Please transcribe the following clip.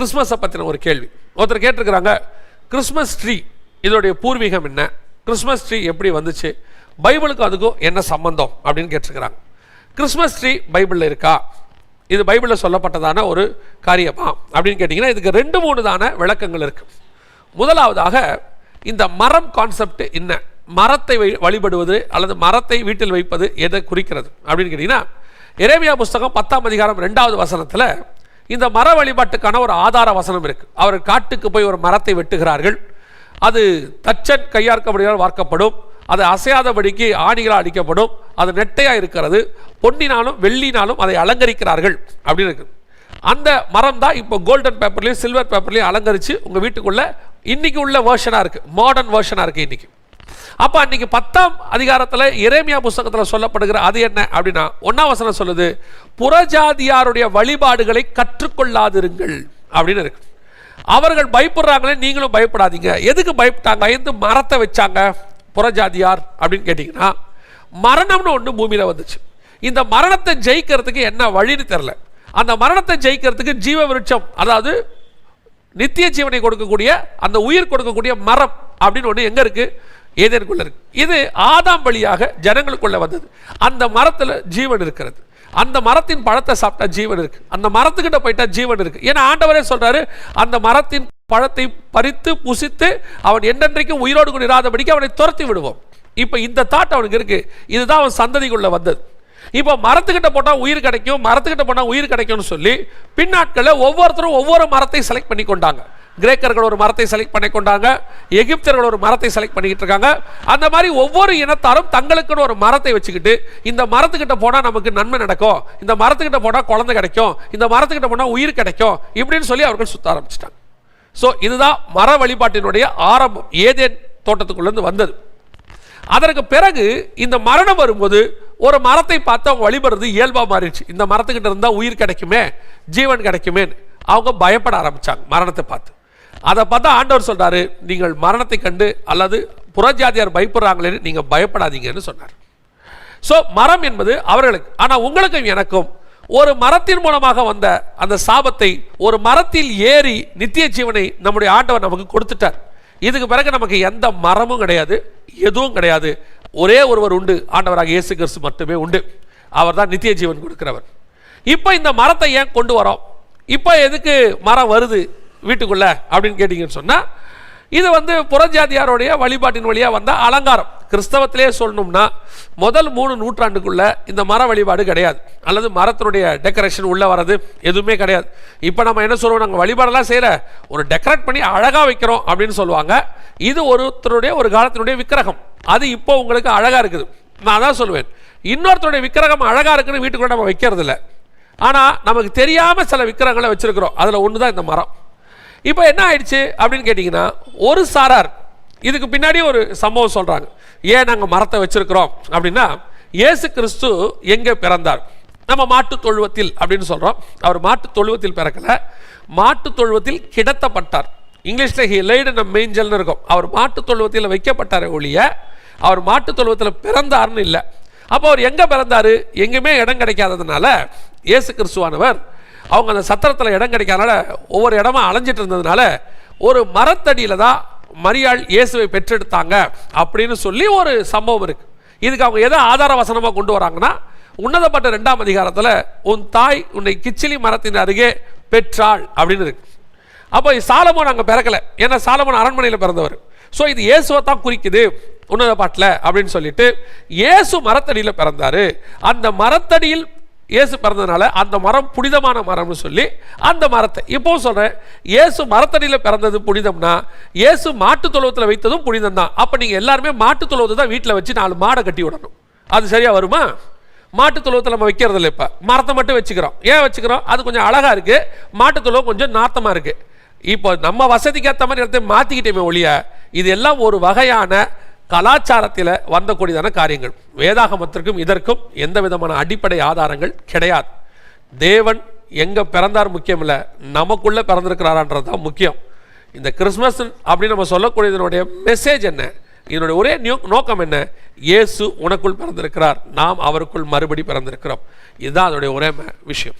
கிறிஸ்மஸை பற்றின ஒரு கேள்வி. ஒருத்தர் கேட்டிருக்கிறாங்க கிறிஸ்மஸ் ட்ரீ இதோடைய பூர்வீகம் என்ன? கிறிஸ்மஸ் ட்ரீ எப்படி வந்துச்சு? பைபிளுக்கும் அதுக்கும் என்ன சம்பந்தம்? அப்படின்னு கேட்டிருக்கிறாங்க. கிறிஸ்மஸ் ட்ரீ பைபிளில் இருக்கா? இது பைபிளில் சொல்லப்பட்டதான ஒரு காரியமா? அப்படின்னு கேட்டிங்கன்னா இதுக்கு ரெண்டு மூணு தான விளக்கங்கள் இருக்குது முதலாவதாக இந்த மரம் கான்செப்ட் என்ன? மரத்தை வழிபடுவது அல்லது மரத்தை வீட்டில் வைப்பது எதை குறிக்கிறது? அப்படின்னு கேட்டிங்கன்னா எரேமியா புஸ்தகம் பத்தாம் அதிகாரம் ரெண்டாவது வசனத்தில் இந்த மர வழிபாட்டுக்கான ஒரு ஆதார வசனம் இருக்கு. அவர் காட்டுக்கு போய் ஒரு மரத்தை வெட்டுகிறார்கள். அது தச்சன் கையார்க்கபடியால் வார்க்கப்படும். அது அசையாதபடிக்கு ஆணிகளால் அடிக்கப்படும். அது நெட்டையாக இருக்கிறது. பொன்னினாலும் வெள்ளினாலும் அதை அலங்கரிக்கிறார்கள் அப்படின்னு இருக்கு. அந்த மரம் தான் இப்போ கோல்டன் பேப்பர்லையும் சில்வர் பேப்பர்லையும் அலங்கரித்து உங்கள் வீட்டுக்குள்ளே இன்றைக்கி உள்ள வேர்ஷனாக இருக்குது மாடர்ன் வேர்ஷனாக இருக்குது இன்றைக்கி அப்போ அன்னைக்கு பத்தாம் அதிகாரத்தில் இறைமியா புஸ்தகத்தில் சொல்லப்படுகிற அது என்ன அப்படின்னா ஒன்னாம் வசனம் சொல்லுது புறஜாதியாருடைய வழிபாடுகளை கற்றுக்கொள்ளாதிருங்கள் அப்படின்னு இருக்கு. அவர்கள் பயப்படுறாங்களே நீங்களும் பயப்படாதீங்க. எதுக்கு பயப்பட்டாங்க? பயந்து மரத்தை வச்சாங்க புறஜாதியார் அப்படின்னு கேட்டிங்கன்னா மரணம்னு ஒன்று பூமியில் வந்துச்சு. இந்த மரணத்தை ஜெயிக்கிறதுக்கு என்ன வழின்னு தெரில அந்த மரணத்தை ஜெயிக்கிறதுக்கு ஜீவ விருட்சம் அதாவது நித்திய ஜீவனை கொடுக்கக்கூடிய அந்த உயிர் கொடுக்கக்கூடிய மரம் அப்படின்னு ஒன்று எங்கே இருக்கு? ஏதேனுக்குள்ள இருக்கு? இது ஆதாம் வழியாக ஜனங்களுக்குள்ள வந்தது. அந்த மரத்தில் ஜீவன் இருக்கிறது. அந்த மரத்தின் பழத்தை சாப்பிட்டா ஜீவன் இருக்கு. அந்த மரத்துக்கிட்ட போயிட்டா ஜீவன் இருக்கு. ஏன்னா ஆண்டவரே சொல்றாரு அந்த மரத்தின் பழத்தை பறித்து புசித்து அவன் என்றென்றைக்கும் உயிரோடு கூட இராதபடிக்கு அவனை துரத்தி விடுவோம். இப்போ இந்த தாட் அவனுக்கு இருக்கு. இதுதான் அவன் சந்ததிக்குள்ள வந்தது. இப்போ மரத்துக்கிட்ட போட்டால் உயிர் கிடைக்கும் மரத்துக்கிட்ட போனால் உயிர் கிடைக்கும்னு சொல்லி பின்னாட்களில் ஒவ்வொருத்தரும் ஒவ்வொரு மரத்தை செலக்ட் பண்ணி கொண்டாங்க கிரேக்கர்கள் ஒரு மரத்தை செலக்ட் பண்ணி கொண்டாங்க. எகிப்தர்கள் ஒரு மரத்தை செலக்ட் பண்ணிக்கிட்டு இருக்காங்க. அந்த மாதிரி ஒவ்வொரு இனத்தாரும் தங்களுக்குன்னு ஒரு மரத்தை வச்சுக்கிட்டு இந்த மரத்துக்கிட்ட போனால் நமக்கு நன்மை நடக்கும். இந்த மரத்துக்கிட்ட போனால் குழந்தை கிடைக்கும். இந்த மரத்துக்கிட்ட போனால் உயிர் கிடைக்கும். இப்படின்னு சொல்லி அவர்கள் சுத்த ஆரம்பிச்சிட்டாங்க. ஸோ இதுதான் மர வழிபாட்டினுடைய ஆரம்பம். ஏதேன் தோட்டத்துக்குள்ளேருந்து வந்தது. அதற்கு பிறகு இந்த மரணம் வரும்போது ஒரு மரத்தை பார்த்து அவங்க வழிபடுறது இயல்பாக மாறிடுச்சு. இந்த மரத்துக்கிட்ட இருந்தால் உயிர் கிடைக்குமே ஜீவன் கிடைக்குமே அவங்க பயப்பட ஆரம்பித்தாங்க மரணத்தை பார்த்து. அதை பார்த்தா ஆண்டவர் சொல்றாரு நீங்கள் மரணத்தை கண்டு அல்லது புறஜாதியார் பயப்படுறாங்களே நீங்க பயப்படாதீங்கன்னு சொன்னார். ஸோ மரம் என்பது அவர்களுக்கு ஆனால் உங்களுக்கும் எனக்கும் ஒரு மரத்தின் மூலமாக வந்த அந்த சாபத்தை ஒரு மரத்தில் ஏறி நித்திய ஜீவனை நம்முடைய ஆண்டவர் நமக்கு கொடுத்துட்டார். இதுக்கு பிறகு நமக்கு எந்த மரமும் கிடையாது எதுவும் கிடையாது. ஒரே ஒருவர் உண்டு ஆண்டவராக இயேசு கிறிஸ்து மட்டுமே உண்டு. அவர் தான் நித்திய ஜீவன் கொடுக்கிறவர். இப்போ இந்த மரத்தை ஏன் கொண்டு வரோம்? இப்போ எதுக்கு மரம் வருது? வீட்டுக்குள்ளே அப்படின்னு கேட்டிங்கன்னு சொன்னால் இது வந்து புறஜாதியாருடைய வழிபாட்டின் வழியாக வந்த அலங்காரம். கிறிஸ்தவத்திலே சொல்லணும்னா முதல் மூணு நூற்றாண்டுக்குள்ளே இந்த மர வழிபாடு கிடையாது. அல்லது மரத்தினுடைய டெக்கரேஷன் உள்ளே வர்றது எதுவுமே கிடையாது. இப்போ நம்ம என்ன சொல்லுவோம் நாங்கள் வழிபாடெல்லாம் செய்கிற ஒரு டெக்கரேட் பண்ணி அழகாக வைக்கிறோம் அப்படின்னு சொல்லுவாங்க. இது ஒருத்தருடைய ஒரு காலத்தினுடைய விக்கிரகம். அது இப்போ உங்களுக்கு அழகாக இருக்குது. நான் அதான் சொல்லுவேன். இன்னொருத்தருடைய விக்கிரகம் அழகாக இருக்குன்னு வீட்டுக்குள்ளே நம்ம வைக்கிறது இல்லை ஆனால் நமக்கு தெரியாமல் சில விக்கிரகங்களை வச்சுருக்கிறோம். அதில் ஒன்று தான் இந்த மரம். இப்போ என்ன ஆயிடுச்சு அப்படின்னு கேட்டிங்கன்னா ஒரு சாரார் இதுக்கு பின்னாடி ஒரு சம்பவம் சொல்கிறாங்க ஏன் நாங்கள் மரத்தை வச்சிருக்கிறோம்? அப்படின்னா இயேசு கிறிஸ்து எங்கே பிறந்தார்? நம்ம மாட்டுத் தொழுவத்தில் அப்படின்னு சொல்கிறோம் அவர் மாட்டுத் தொழுவத்தில் பிறக்கல. மாட்டுத் தொழுவத்தில் கிடத்தப்பட்டார். இங்கிலீஷில் ஹி லைடு நம்ம மெய்ஞ்சல்னு இருக்கும். அவர் மாட்டுத் தொழுவத்தில் வைக்கப்பட்டார் ஒழிய அவர் மாட்டுத் தொழுவத்தில் பிறந்தார்னு இல்லை. அப்போ அவர் எங்கே பிறந்தார்? எங்கேயுமே இடம் கிடைக்காததுனால இயேசு கிறிஸ்துவானவர் அவங்க அந்த சத்திரத்தில் இடம் கிடைக்காதனால ஒவ்வொரு இடமா அலைஞ்சிட்டு இருந்ததுனால ஒரு மரத்தடியில் தான் மரியாள் இயேசுவை பெற்றெடுத்தாங்க அப்படின்னு சொல்லி ஒரு சம்பவம் இருக்கு. இதுக்கு அவங்க எதை ஆதார வசனமாக கொண்டு வராங்கன்னா உன்னதப்பட்ட ரெண்டாம் அதிகாரத்தில் உன் தாய் உன்னை கிச்சிலி மரத்தின் அருகே பெற்றாள் அப்படின்னு இருக்கு. அப்போ சாலமோன் அங்கே பிறக்கலை. ஏன்னா சாலமோன் அரண்மனையில் பிறந்தவர். ஸோ இது இயேசுவை தான் குறிக்குது உன்னத பாட்டில் அப்படின்னு சொல்லிட்டு இயேசு மரத்தடியில் பிறந்தாரு. அந்த மரத்தடியில் இயேசு பிறந்ததுனால அந்த மரம் புனிதமான மரம்னு சொல்லி அந்த மரத்தை இப்போ சொல்கிறேன் இயேசு மரத்தடியில் பிறந்தது புனிதம்னா இயேசு மாட்டு தொழுவத்தில் வைத்ததும் புனிதம் தான் அப்போ நீங்கள் எல்லாருமே மாட்டுத் தொழுவத்தை தான் வீட்டில் வச்சு நாலு மாடை கட்டி விடணும். அது சரியாக வருமா? மாட்டுத் தொழுவத்தில் நம்ம வைக்கிறது இல்லை இப்போ. மரத்தை மட்டும் வச்சுக்கிறோம். ஏன் வச்சுக்கிறோம்? அது கொஞ்சம் அழகாக இருக்குது மாட்டு தொழுவம் கொஞ்சம் நாத்தமாக இருக்குது இப்போ நம்ம வசதிக்கு ஏற்ற மாதிரி இடத்தையும் மாற்றிக்கிட்டேமே ஒழிய இது எல்லாம் ஒரு வகையான கலாச்சாரத்தில் வந்தக்கூடியதான காரியங்கள். வேதாகமத்திற்கும் இதற்கும் எந்த விதமான அடிப்படை ஆதாரங்கள் கிடையாது. தேவன் எங்கே பிறந்தார் முக்கியம் இல்லை நமக்குள்ளே பிறந்திருக்கிறாரான்றது தான் முக்கியம். இந்த கிறிஸ்மஸ் அப்படின்னு நம்ம சொல்லக்கூடியதனுடைய மெசேஜ் என்ன? இதனுடைய ஒரே நியோ- நோக்கம் என்ன? இயேசு உனக்குள் பிறந்திருக்கிறார் நாம் அவருக்குள் மறுபடி பிறந்திருக்கிறோம். இதுதான் அதனுடைய ஒரே ம- விஷயம்.